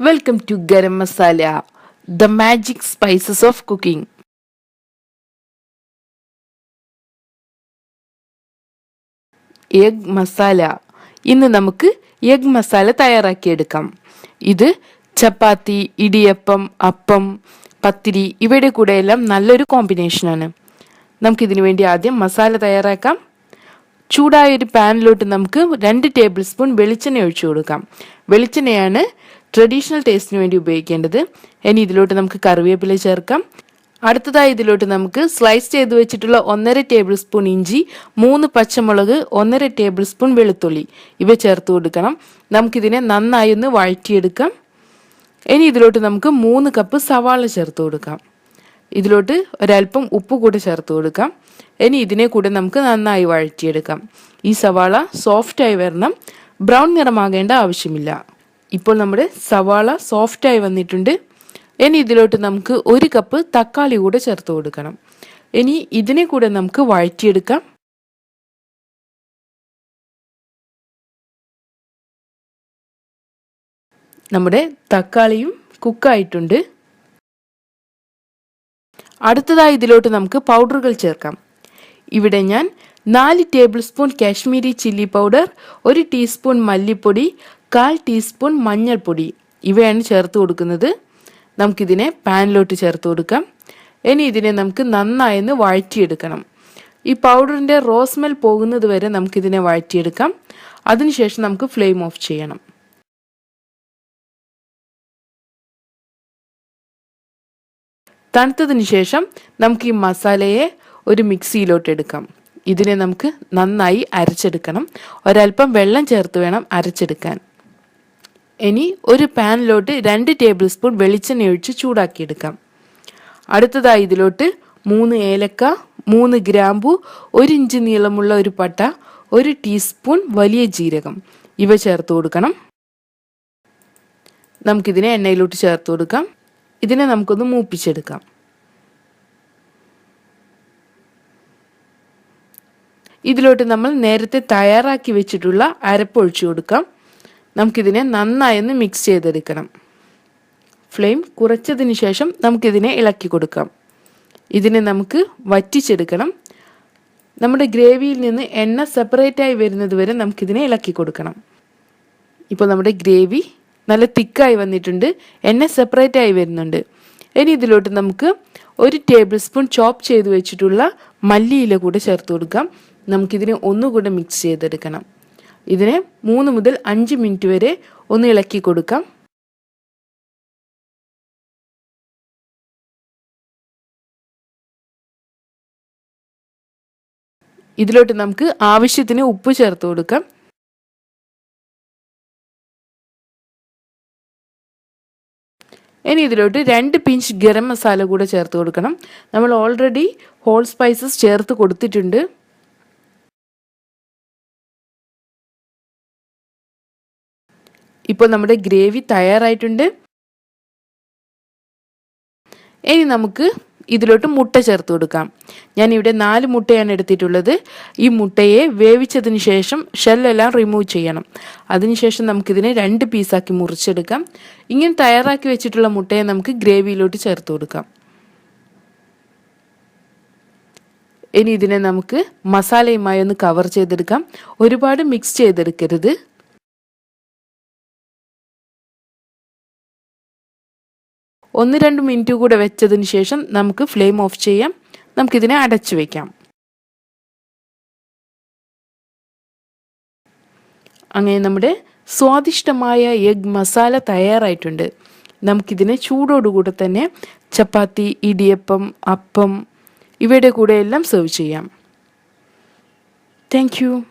Welcome to garam masala the magic spices of cooking egg masala ഇന്ന് നമുക്ക് egg masala തയ്യാറാക്കിയെടുക്കാം ഇത് ചപ്പാത്തി ഇടിയപ്പം അപ്പം പത്തിരി ഇവയുടെ കൂടെ എല്ലാം നല്ലൊരു കോമ്പിനേഷനാണ് നമുക്കിതിനു വേണ്ടി ആദ്യം മസാല തയ്യാറാക്കാം. ചൂടായ ഒരു പാനിലോട്ട് നമുക്ക് രണ്ട് ടേബിൾ സ്പൂൺ വെളിച്ചെണ്ണ ഒഴിച്ചു കൊടുക്കാം. വെളിച്ചെണ്ണയാണ് ട്രഡീഷണൽ ടേസ്റ്റിന് വേണ്ടി ഉപയോഗിക്കേണ്ടത് ഇനി ഇതിലോട്ട് നമുക്ക് കറിവേപ്പില ചേർക്കാം. അടുത്തതായി ഇതിലോട്ട് നമുക്ക് സ്ലൈസ് ചെയ്ത് വെച്ചിട്ടുള്ള ഒന്നര ടേബിൾ സ്പൂൺ ഇഞ്ചി മൂന്ന് പച്ചമുളക് ഒന്നര ടേബിൾ സ്പൂൺ വെളുത്തുള്ളി ഇവ ചേർത്ത് കൊടുക്കണം. നമുക്കിതിനെ നന്നായി ഒന്ന് വഴറ്റിയെടുക്കാം. ഇനി ഇതിലോട്ട് നമുക്ക് മൂന്ന് കപ്പ് സവാള ചേർത്ത് കൊടുക്കാം. ഇതിലോട്ട് ഒരല്പം ഉപ്പ് കൂടെ ചേർത്ത് കൊടുക്കാം. ഇനി ഇതിനെ കൂടെ നമുക്ക് നന്നായി വഴറ്റിയെടുക്കാം. ഈ സവാള സോഫ്റ്റായി വരണം. ബ്രൗൺ നിറമാകേണ്ട ആവശ്യമില്ല. ഇപ്പോൾ നമ്മുടെ സവാള സോഫ്റ്റായി വന്നിട്ടുണ്ട്. ഇനി ഇതിലോട്ട് നമുക്ക് ഒരു കപ്പ് തക്കാളി കൂടെ ചേർത്ത് കൊടുക്കണം. ഇനി ഇതിനെ കൂടെ നമുക്ക് വഴറ്റിയെടുക്കാം. നമ്മുടെ തക്കാളിയും കുക്കായിട്ടുണ്ട് അടുത്തതായി ഇതിലോട്ട് നമുക്ക് പൗഡറുകൾ ചേർക്കാം. ഇവിടെ ഞാൻ നാല് tablespoon Kashmiri chilli powder ഒരു ടീസ്പൂൺ മല്ലിപ്പൊടി കാൽ ടീസ്പൂൺ മഞ്ഞൾപ്പൊടി. ഇവയാണ് ചേർത്ത് കൊടുക്കുന്നത്. നമുക്കിതിനെ പാനിലോട്ട് ചേർത്ത് കൊടുക്കാം. ഇനി ഇതിനെ നമുക്ക് നന്നായി വഴറ്റിയെടുക്കണം. ഈ പൗഡറിന്റെ റോസ്മെൽ പോകുന്നത് വരെ നമുക്കിതിനെ വഴറ്റിയെടുക്കാം. അതിനുശേഷം നമുക്ക് ഫ്ലെയിം ഓഫ് ചെയ്യണം. തണുത്തതിന് ശേഷം നമുക്ക് ഈ മസാലയെ ഒരു മിക്സിയിലോട്ട് എടുക്കാം. ഇതിനെ നമുക്ക് നന്നായി അരച്ചെടുക്കണം. ഒരൽപ്പം വെള്ളം ചേർത്ത് വേണം അരച്ചെടുക്കാൻ. ഇനി ഒരു പാനിലോട്ട് രണ്ട് ടേബിൾ സ്പൂൺ വെളിച്ചെണ്ണ ഒഴിച്ച് ചൂടാക്കിയെടുക്കാം. അടുത്തതായി ഇതിലോട്ട് മൂന്ന് ഏലക്ക മൂന്ന് ഗ്രാമ്പു ഒരു ഇഞ്ച് നീളമുള്ള ഒരു പട്ട ഒരു ടീസ്പൂൺ വലിയ ജീരകം. ഇവ ചേർത്ത് കൊടുക്കണം. നമുക്കിതിനെ എണ്ണയിലോട്ട് ചേർത്ത് കൊടുക്കാം. ഇതിനെ നമുക്കൊന്ന് മൂപ്പിച്ചെടുക്കാം. ഇതിലോട്ട് നമ്മൾ നേരത്തെ തയ്യാറാക്കി വെച്ചിട്ടുള്ള അരപ്പൊഴിച്ചു കൊടുക്കാം. നമുക്കിതിനെ നന്നായി ഒന്ന് മിക്സ് ചെയ്തെടുക്കണം. ഫ്ലെയിം കുറച്ചതിന് ശേഷം നമുക്കിതിനെ ഇളക്കി കൊടുക്കാം. ഇതിനെ നമുക്ക് വറ്റിച്ചെടുക്കണം. നമ്മുടെ ഗ്രേവിയിൽ നിന്ന് എണ്ണ സെപ്പറേറ്റായി വരുന്നത് വരെ നമുക്കിതിനെ ഇളക്കി കൊടുക്കണം. ഇപ്പോൾ നമ്മുടെ ഗ്രേവി നല്ല തിക്കായി വന്നിട്ടുണ്ട്. എണ്ണ സെപ്പറേറ്റായി വരുന്നുണ്ട്. ഇനി ഇതിലോട്ട് നമുക്ക് ഒരു ടേബിൾ സ്പൂൺ ചോപ്പ് ചെയ്ത് വെച്ചിട്ടുള്ള മല്ലിയില കൂടെ ചേർത്ത് കൊടുക്കാം. നമുക്കിതിനെ ഒന്നുകൂടെ മിക്സ് ചെയ്തെടുക്കണം. ഇതിനെ മൂന്ന് മുതൽ അഞ്ച് മിനിറ്റ് വരെ ഒന്ന് ഇളക്കി കൊടുക്കാം. ഇതിലോട്ട് നമുക്ക് ആവശ്യത്തിന് ഉപ്പ് ചേർത്ത് കൊടുക്കാം. ഇനി ഇതിലോട്ട് രണ്ട് പിഞ്ച് ഗരം മസാല കൂടെ ചേർത്ത് കൊടുക്കണം. നമ്മൾ ഓൾറെഡി ഹോൾ സ്പൈസസ് ചേർത്ത് കൊടുത്തിട്ടുണ്ട്. ഇപ്പോൾ നമ്മുടെ ഗ്രേവി തയ്യാറായിട്ടുണ്ട്. ഇനി നമുക്ക് ഇതിലോട്ട് മുട്ട ചേർത്ത് കൊടുക്കാം. ഞാൻ ഇവിടെ നാല് മുട്ടയാണ് എടുത്തിട്ടുള്ളത്. ഈ മുട്ടയെ വേവിച്ചതിന് ശേഷം ഷെല്ലെല്ലാം റിമൂവ് ചെയ്യണം. അതിനുശേഷം നമുക്കിതിനെ രണ്ട് പീസാക്കി മുറിച്ചെടുക്കാം. ഇങ്ങനെ തയ്യാറാക്കി വെച്ചിട്ടുള്ള മുട്ടയെ നമുക്ക് ഗ്രേവിയിലോട്ട് ചേർത്ത് കൊടുക്കാം. ഇനി ഇതിനെ നമുക്ക് മസാലയുമായി ഒന്ന് കവർ ചെയ്തെടുക്കാം. ഒരുപാട് മിക്സ് ചെയ്തെടുക്കരുത്. ഒന്ന് രണ്ട് മിനിറ്റ് കൂടെ വെച്ചതിന് ശേഷം നമുക്ക് ഫ്ലെയിം ഓഫ് ചെയ്യാം. നമുക്കിതിനെ അടച്ചു വയ്ക്കാം അങ്ങനെ നമ്മുടെ സ്വാദിഷ്ടമായ എഗ് മസാല തയ്യാറായിട്ടുണ്ട്. നമുക്കിതിനെ ചൂടോടുകൂടെ തന്നെ ചപ്പാത്തി ഇടിയപ്പം അപ്പം ഇവയുടെ കൂടെ എല്ലാം സെർവ് ചെയ്യാം. താങ്ക്